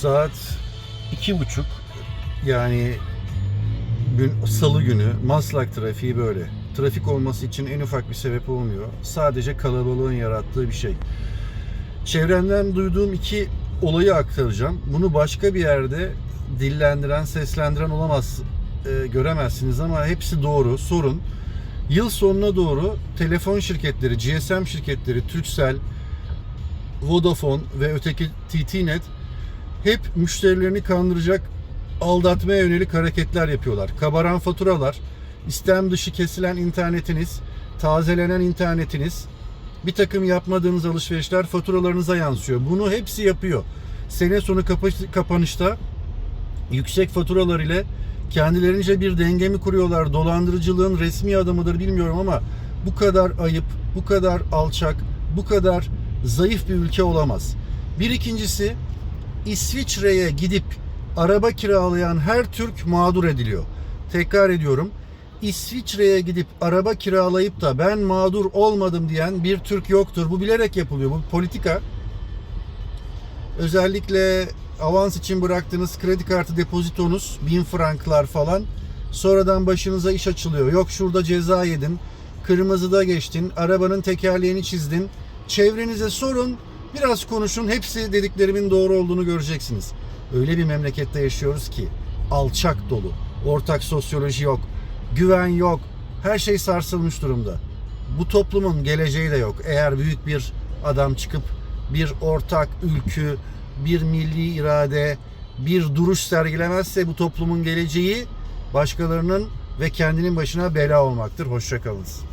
Saat iki buçuk. Yani gün salı günü Maslak trafiği böyle. Trafik olması için en ufak bir sebep olmuyor. Sadece kalabalığın yarattığı bir şey. Çevremden duyduğum iki olayı aktaracağım. Bunu başka bir yerde dillendiren, seslendiren olamaz, e, göremezsiniz ama hepsi doğru. Sorun. Yıl sonuna doğru telefon şirketleri, GSM şirketleri, Turkcell, Vodafone ve öteki TT-Net hep müşterilerini kandıracak, aldatmaya yönelik hareketler yapıyorlar. Kabaran faturalar, istem dışı kesilen internetiniz, tazelenen internetiniz, bir takım yapmadığınız alışverişler faturalarınıza yansıyor. Bunu hepsi yapıyor. Sene sonu kapa- kapanışta yüksek faturalar ile kendilerince bir denge mi kuruyorlar? Dolandırıcılığın resmi adımıdır bilmiyorum ama bu kadar ayıp, bu kadar alçak, bu kadar zayıf bir ülke olamaz. Bir ikincisi İsviçre'ye gidip araba kiralayan her Türk mağdur ediliyor. Tekrar ediyorum. İsviçre'ye gidip araba kiralayıp da ben mağdur olmadım diyen bir Türk yoktur. Bu bilerek yapılıyor. Bu politika. Özellikle avans için bıraktığınız kredi kartı depozitonuz 1000 franklar falan sonradan başınıza iş açılıyor. Yok şurada ceza yedin, kırmızıda geçtin, arabanın tekerleğini çizdin. Çevrenize sorun, biraz konuşun. Hepsi dediklerimin doğru olduğunu göreceksiniz. Öyle bir memlekette yaşıyoruz ki alçak dolu. Ortak sosyoloji yok, güven yok. Her şey sarsılmış durumda. Bu toplumun geleceği de yok. Eğer büyük bir adam çıkıp bir ortak ülkü, bir milli irade, bir duruş sergilemezse bu toplumun geleceği başkalarının ve kendinin başına bela olmaktır. Hoşçakalınız.